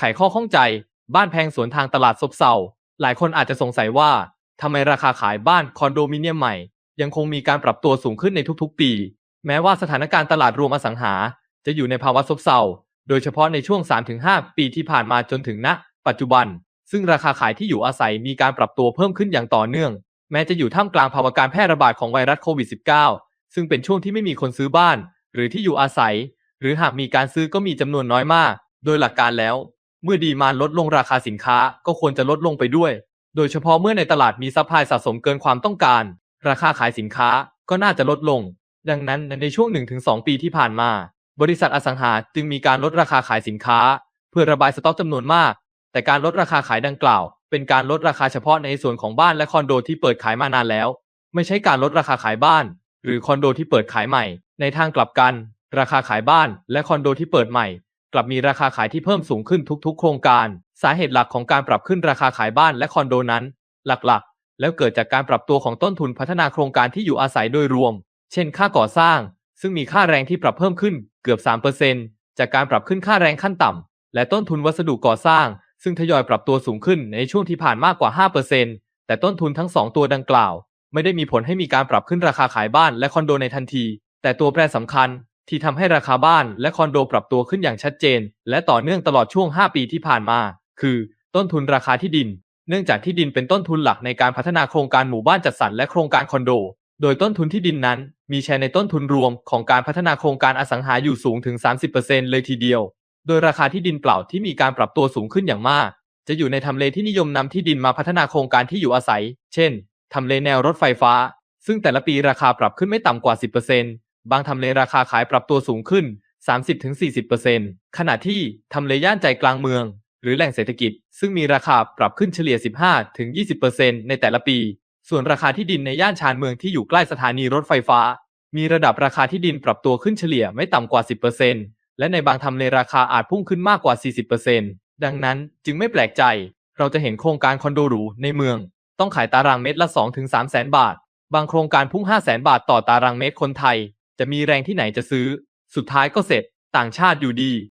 ไขข้อข้องใจ บ้านแพงสวนทางตลาดซบเซา หลายคนอาจจะสงสัยว่าทำไมราคาขายบ้านคอนโดมิเนียมใหม่ ยังคงมีการปรับตัวสูงขึ้นในทุกๆ ปี แม้ว่าสถานการณ์ตลาดรวมอสังหา จะอยู่ในภาวะซบเซา โดยเฉพาะในช่วง 3-5 ปีที่ผ่านมาจนถึงณ ปัจจุบัน ซึ่งราคาขายที่อยู่อาศัยมีการปรับตัวเพิ่มขึ้นอย่างต่อเนื่อง แม้จะอยู่ท่ามกลางภาวะการแพร่ระบาดของไวรัสโควิด -19 ซึ่งเป็นช่วงที่ไม่มีคนซื้อบ้าน หรือที่อยู่อาศัย หรือหากมีการซื้อก็มีจำนวนน้อยมาก โดยหลักการแล้ว เมื่อดีมานด์ลดลงราคาสินค้าก็ควรจะลดลงไปด้วย โดยเฉพาะเมื่อในตลาดมีซัพพลายสะสมเกินความต้องการ ราคาขายสินค้าก็น่าจะลดลง ดังนั้นในช่วง 1-2 ปีที่ผ่านมา บริษัทอสังหาจึงมีการลดราคาขายสินค้า เพื่อระบายสต็อกจำนวนมาก แต่การลดราคาขายดังกล่าว เป็นการลดราคาเฉพาะในส่วนของบ้านและคอนโดที่เปิดขายมานานแล้ว ไม่ใช่การลดราคาขายบ้าน หรือคอนโดที่เปิดขายใหม่ ในทางกลับกัน ราคาขายบ้านและคอนโดที่เปิดใหม่ กลับมีราคาขายที่เพิ่มสูงขึ้นทุก ๆ โครงการ สาเหตุหลักของการปรับขึ้นราคาขายบ้านและคอนโดนั้น หลักๆ แล้วเกิดจากการปรับตัวของต้นทุนพัฒนาโครงการที่อยู่อาศัยโดยรวม เช่น ค่าก่อสร้าง ซึ่งมีค่าแรงที่ปรับเพิ่มขึ้นเกือบ 3%จากการปรับขึ้นค่าแรงขั้นต่ำและต้นทุนวัสดุก่อสร้าง ซึ่งทยอยปรับตัวสูงขึ้นในช่วงที่ผ่านมากกว่า 5%แต่ต้นทุนทั้ง 2 ตัวดังกล่าว ไม่ได้มีผลให้มีการปรับขึ้นราคาขายบ้านและคอนโดในทันที แต่ตัวแปรสำคัญ ที่ทำให้ราคาบ้านและคอนโดปรับตัวขึ้นอย่างชัดเจน และต่อเนื่องตลอดช่วง 5 ปีที่ผ่านมา คือ ต้นทุนราคาที่ดิน เนื่องจากที่ดินเป็นต้นทุนหลักในการพัฒนาโครงการหมู่บ้านจัดสรรและโครงการคอนโด โดยต้นทุนที่ดินนั้น มีแชร์ในต้นทุนรวมของการพัฒนาโครงการอสังหาอยู่สูงถึง 30%เลยทีเดียว โดยราคาที่ดินเปล่าที่มีการปรับตัวสูงขึ้นอย่างมาก จะอยู่ในทำเลที่นิยมนำที่ดินมาพัฒนาโครงการที่อยู่อาศัย เช่นทำเลแนวรถไฟฟ้า ซึ่งแต่ละปีราคาปรับขึ้นไม่ต่ำกว่า 10% บางทำเลราคาขายปรับตัวสูงขึ้น 30-40%ขณะที่ทำเลย่านใจกลางเมือง หรือแหล่งเศรษฐกิจ ซึ่งมีราคาปรับขึ้นเฉลี่ย 15-20%ในแต่ละปี ส่วนราคาที่ดินในย่านชานเมืองที่อยู่ใกล้สถานีรถไฟฟ้า มีระดับราคาที่ดินปรับตัวขึ้นเฉลี่ยไม่ต่ำกว่า 10%และในบางทำเลราคาอาจพุ่งขึ้นมากกว่า 40%ดังนั้นจึงไม่แปลกใจ เราจะเห็นโครงการคอนโดหรูในเมือง ต้องขายตารางเมตรละ 2-3 แสนบาท บางโครงการพุ่ง 5 แสนบาทต่อตารางเมตรคนไทย จะมีแรงที่ไหนจะซื้อ สุดท้ายก็เสร็จ ต่างชาติอยู่ดี